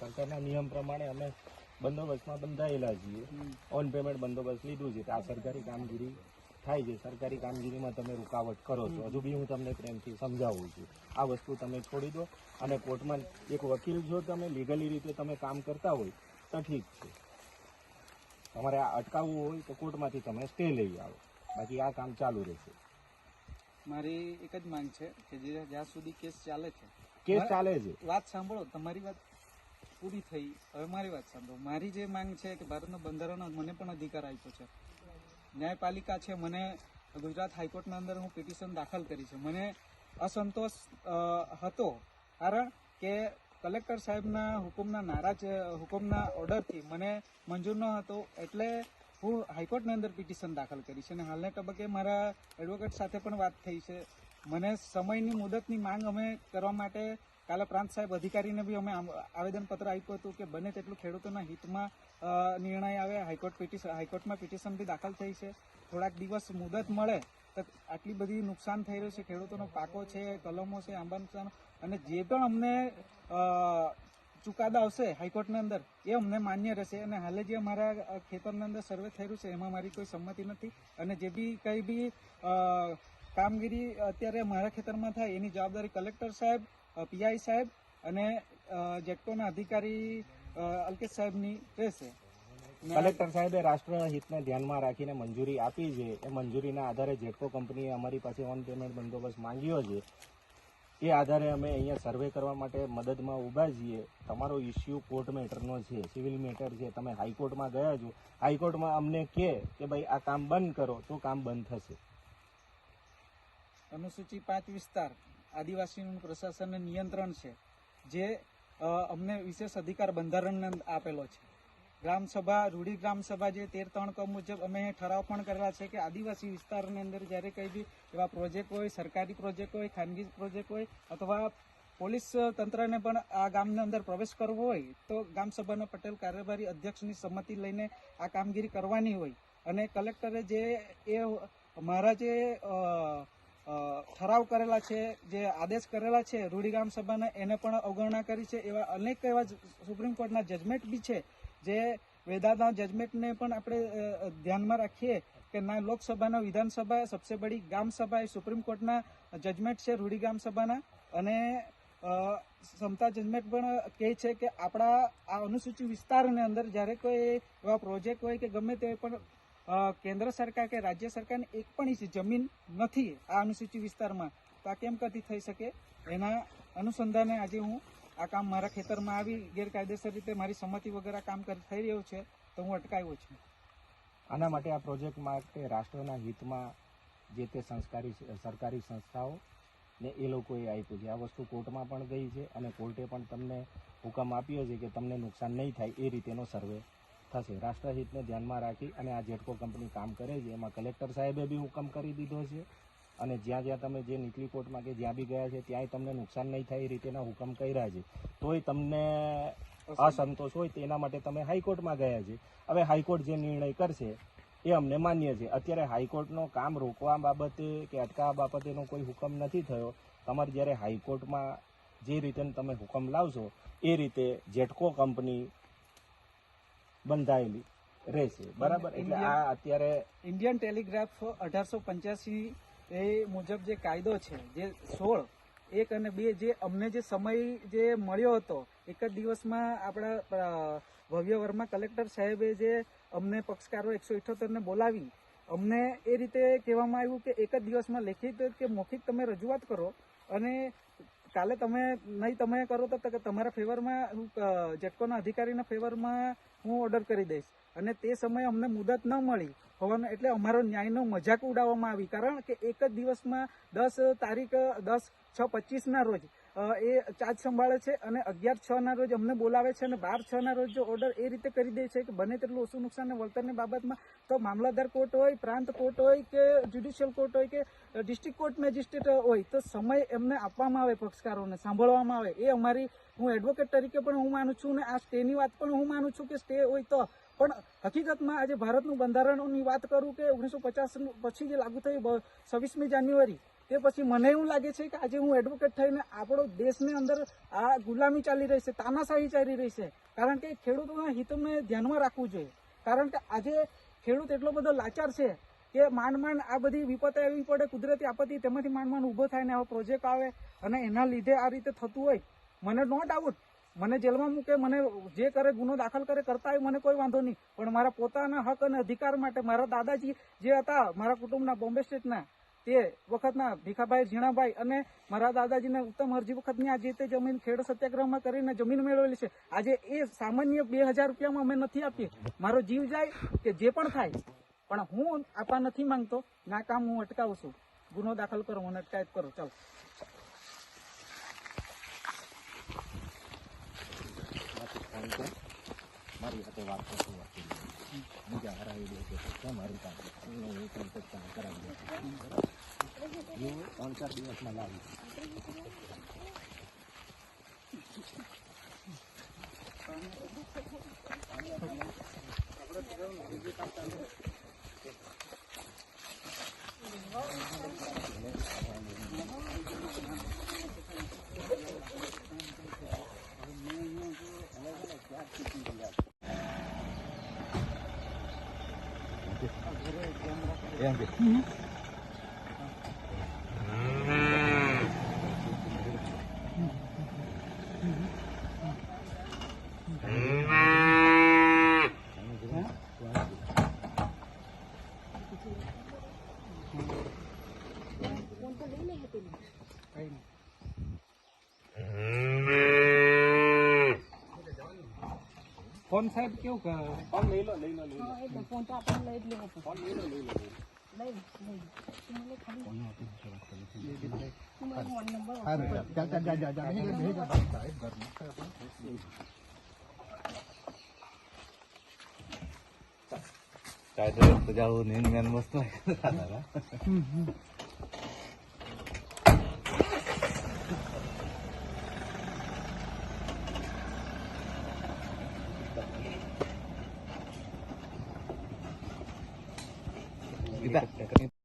સરકારના નિયમ પ્રમાણે અમે બંદોબસ્તમાં બંધાયેલા છીએ. ઓન પેમેન્ટ બંદોબસ્ત લીધું છે. આ સરકારી કામગીરી થાય છે. સરકારી કામગીરીમાં તમે રૂકાવટ કરો છો. હજુ બી હું તમને પ્રેમથી સમજાવું છું. આ વસ્તુ તમે છોડી દો અને કોર્ટમાં એક વકીલ જો તમે લીગલી રીતે તમે કામ કરતા હોય તો ઠીક છે. તમારે આ અટકાવવું હોય તો કોર્ટમાંથી તમે સ્ટે લઈ આવો. બાકી આ કામ ચાલુ રહેશે. મારી એક જ માંગ છે કે જ્યાં સુધી કેસ ચાલે છે. કેસ ચાલે છે. વાત સાંભળો. તમારી વાત પૂરી થઈ. હવે મારી વાત સાંભળો. મારી જે માંગ છે કે ભારતના બંધારણ મને પણ અધિકાર આપ્યો છે. ન્યાયપાલિકા છે, મને ગુજરાત હાઈકોર્ટના અંદર હું પિટિશન દાખલ કરી છે. મને અસંતોષ હતો. કારણ કે કલેક્ટર સાહેબના હુકમના નારાજ, હુકમના ઓર્ડરથી મને મંજૂર ન હતો. એટલે હું હાઈકોર્ટની અંદર પિટિશન દાખલ કરી છે અને હાલના તબક્કે મારા એડવોકેટ સાથે પણ વાત થઈ છે. મને સમયની મુદતની માંગ અમે કરવા માટે કાલે પ્રાંત સાહેબ અધિકારીને બી અમે આવેદનપત્ર આપ્યું હતું કે બને તેટલું ખેડૂતોના હિતમાં નિર્ણય આવે. હાઈકોર્ટ પિટિશન હાઈકોર્ટમાં પિટિશન બી દાખલ થઈ છે. થોડાક દિવસ મુદત મળે તો આટલી બધી નુકસાન થઈ રહ્યું છે. ખેડૂતોનો પાકો છે, કલમો છે આંબા નુકસાન અને જે પણ અમને ચુકાદા આવશે હાઈકોર્ટની અંદર, એ અમને માન્ય રહેશે. અને હાલે જે અમારા ખેતરની અંદર સર્વે થઈ રહ્યું છે, એમાં મારી કોઈ સંમતિ નથી. અને જે બી કંઈ બી કામગીરી અત્યારે મારા ખેતરમાં થાય, એની જવાબદારી કલેક્ટર સાહેબ પીઆઈ સાહેબ અને જેટકોના અધિકારી અલ્કેશ સાહેબની રહેશે. કલેક્ટર સાહેબે રાષ્ટ્રહિતને ધ્યાનમાં રાખીને મંજૂરી આપી છે. એ મંજૂરીના આધારે જેટકો કંપનીએ અમારી પાસે ઓન પેમેન્ટ બંદોબસ્ત માંગ્યો છે. એ આધારે અમે અહીંયા સર્વે કરવા માટે મદદમાં ઊભા છીએ. તમારો ઇસ્યુ કોર્ટ મેટરનો છે સિવિલ મેટર છે. તમે હાઈકોર્ટમાં ગયા છો. હાઈકોર્ટમાં અમને કહે કે ભાઈ આ કામ બંધ કરો તો કામ બંધ થશે. અનુસૂચિ પાંચ વિસ્તાર. આદિવાસીનું પ્રશાસન નિયંત્રણ છે, જે અમને વિશેષ અધિકાર બંધારણને આપેલો છે. ગ્રામસભા રૂઢી ગ્રામસભા જે તેર ત્રણ ક મુજબ અમે ઠરાવ પણ કરેલા છે કે આદિવાસી વિસ્તારની અંદર જ્યારે કંઈ બી એવા પ્રોજેક્ટ હોય, સરકારી પ્રોજેક્ટ હોય, ખાનગી પ્રોજેક્ટ હોય અથવા પોલીસ તંત્રને પણ આ ગામની અંદર પ્રવેશ કરવો હોય, તો ગ્રામસભાનો પટેલ કાર્યકારી અધ્યક્ષની સંમતિ લઈને આ કામગીરી કરવાની હોય. અને કલેક્ટરે જે, એ મારા જે ઠરાવ કરેલા છે, જે આદેશ કરેલા છે રૂઢી ગ્રામ સભાના એને પણ અવગણના કરી છે, એવા અનેક એવા સુપ્રીમ કોર્ટના જજમેન્ટ બી છે, જે વેદાના જજમેન્ટને પણ આપણે ધ્યાનમાં રાખીએ કે ના, લોકસભાના વિધાનસભા સબસે બડી ગામ સભા એ સુપ્રીમ કોર્ટના જજમેન્ટ છે રૂઢી સભાના, અને ક્ષમતા જજમેન્ટ પણ કહે છે કે આપણા આ અનુસૂચિત વિસ્તારની અંદર જ્યારે કોઈ એવા પ્રોજેક્ટ હોય કે ગમે તે પણ કેન્દ્ર સરકાર કે રાજ્ય સરકારની એક પણ જમીન નથી આ અનુસૂચિત વિસ્તારમાં. તો આ કેમ કરતી થઈ શકે? એના અનુસંધાને આજે હું આ કામ મારા ખેતરમાં આવી ગેરકાયદેસર રીતે મારી સંમતિ વગર આ કામ થઈ રહ્યું છે, તો હું અટકાવ્યો છું. આના માટે આ પ્રોજેક્ટ માટે રાષ્ટ્રના હિતમાં જે તે સંસ્કારી સરકારી સંસ્થાઓ ને એ લોકોએ આપ્યું છે. આ વસ્તુ કોર્ટમાં પણ ગઈ છે અને કોર્ટે પણ તમને હુકમ આપ્યો છે કે તમને નુકસાન નહીં થાય એ રીતેનો સર્વે થશે. રાષ્ટ્રહિતને ધ્યાનમાં રાખી અને આ જેટકો કંપની કામ કરે છે, એમાં કલેક્ટર સાહેબે બી હુકમ કરી દીધો છે. અને જ્યાં જ્યાં તમે જે નીકલી કોર્ટમાં કે જ્યાં બી ગયા છે, ત્યાંય તમને નુકસાન નહીં થાય એ રીતેના હુકમ કર્યા છે. તોય તમને અસંતોષ હોય તેના માટે તમે હાઈકોર્ટમાં ગયા છે. હવે હાઈકોર્ટ જે નિર્ણય કરશે એ અમને માન્ય છે. અત્યારે હાઈકોર્ટનો કામ રોકવા બાબતે કે અટકાવવા બાબતેનો કોઈ હુકમ નથી થયો. તમારે જ્યારે હાઈકોર્ટમાં જે રીતે તમે હુકમ લાવશો, એ રીતે જેટકો કંપની બંધાયેલી રહેશે. બરાબર? એટલે આ અત્યારે ઇન્ડિયન ટેલિગ્રાફ અઢારસો પંચ્યાસી એ મુજબ જે કાયદો છે જે સોળ એક અને બે જે અમને જે સમય જે મળ્યો હતો એક જ દિવસમાં આપણા ભવ્ય વર્મા કલેક્ટર સાહેબે જે અમને પક્ષકારો એકસો ઇઠોતેરને બોલાવી અમને એ રીતે કહેવામાં આવ્યું કે એક જ દિવસમાં લેખિત કે મૌખિક તમે રજૂઆત કરો અને કાલે તમે નહીં, તમે કરો તો તમારા ફેવરમાં હું ઝટકોના અધિકારીના ફેવરમાં હું ઓર્ડર કરી દઈશ. અને તે સમયે અમને મુદત ન મળી હોવાનું, એટલે અમારો ન્યાયનો મજાક ઉડાવવામાં આવી. કારણ કે એક જ દિવસમાં દસ તારીખ દસ, છ, પચીસના રોજ એ ચાર્જ સંભાળે છે અને અગિયાર છ ના રોજ અમને બોલાવે છે અને બાર છ ના રોજ જો ઓર્ડર એ રીતે કરી દે છે કે બને તેટલું ઓછું નુકસાનને વળતરની બાબતમાં, તો મામલતદાર કોર્ટ હોય, પ્રાંત કોર્ટ હોય કે જ્યુડિશિયલ કોર્ટ હોય કે ડિસ્ટ્રિક્ટ કોર્ટ મેજિસ્ટ્રેટ હોય, તો સમય એમને આપવામાં આવે પક્ષકારોને, સાંભળવામાં આવે. એ અમારી હું એડવોકેટ તરીકે પણ હું માનું છું ને આ સ્ટેની વાત પણ હું માનું છું કે સ્ટે હોય તો. પણ હકીકતમાં આજે ભારતનું બંધારણની વાત કરું કે ઓગણીસો પચાસ પછી જે લાગુ થયું છવ્વીસમી જાન્યુઆરી, તે પછી મને એવું લાગે છે કે આજે હું એડવોકેટ થઈને આપણો દેશની અંદર આ ગુલામી ચાલી રહી છે, તાનાશાહી ચાલી રહી છે. કારણ કે ખેડૂતોના હિતને ધ્યાનમાં રાખવું જોઈએ. કારણ કે આજે ખેડૂત એટલો બધો લાચાર છે કે માંડ માંડ આ બધી વિપત આવી પડે, કુદરતી આપત્તિ તેમાંથી માંડ માંડ ઊભો થાય ને આવો પ્રોજેક્ટ આવે અને એના લીધે આ રીતે થતું હોય. મને નો ડાઉટ. મને જેલમાં મૂકે, મને જે કરે, ગુનો દાખલ કરે, કરતા હોય મને કોઈ વાંધો નહીં. પણ મારા પોતાના હક અને અધિકાર માટે મારા દાદાજી જે હતા, મારા કુટુંબના બોમ્બે સ્ટેટના, તે વખતના ભીખાભાઈ, ઝીણાભાઈ અને મારા દાદાજીને ઉત્તમ અરજી વખતની આજે તે જમીન ખેડ સત્યાગ્રહમાં કરીને જમીન મેળવેલી છે. આજે એ સામાન્ય બે હજાર રૂપિયામાં અમે નથી આપીએ. મારો જીવ જાય કે જે પણ થાય. પણ હું આપવા નથી માંગતો. ના કામ હું અટકાવું છું. ગુનો દાખલ કરો, મને અટકાયત કરો. ચાલો માથી ફોન કર મારી સાથે વાત કરતો બીજા હરાવી દે છે. તો મારી પાસે હું એ કોન્ટેક્ટ કરાવી દે હું ત્રણ ચાર દિવસમાં લાવી એમ કે ફોન સાહેબ કેવું કે ફોન લઈ લો લઈ લો લઈ લો. ફોન તો આપણે લઈ જ લેવો. ફોન લઈ લો લઈ લો. લઈ લો લઈ લો, લઈ લો. તું મને તું મને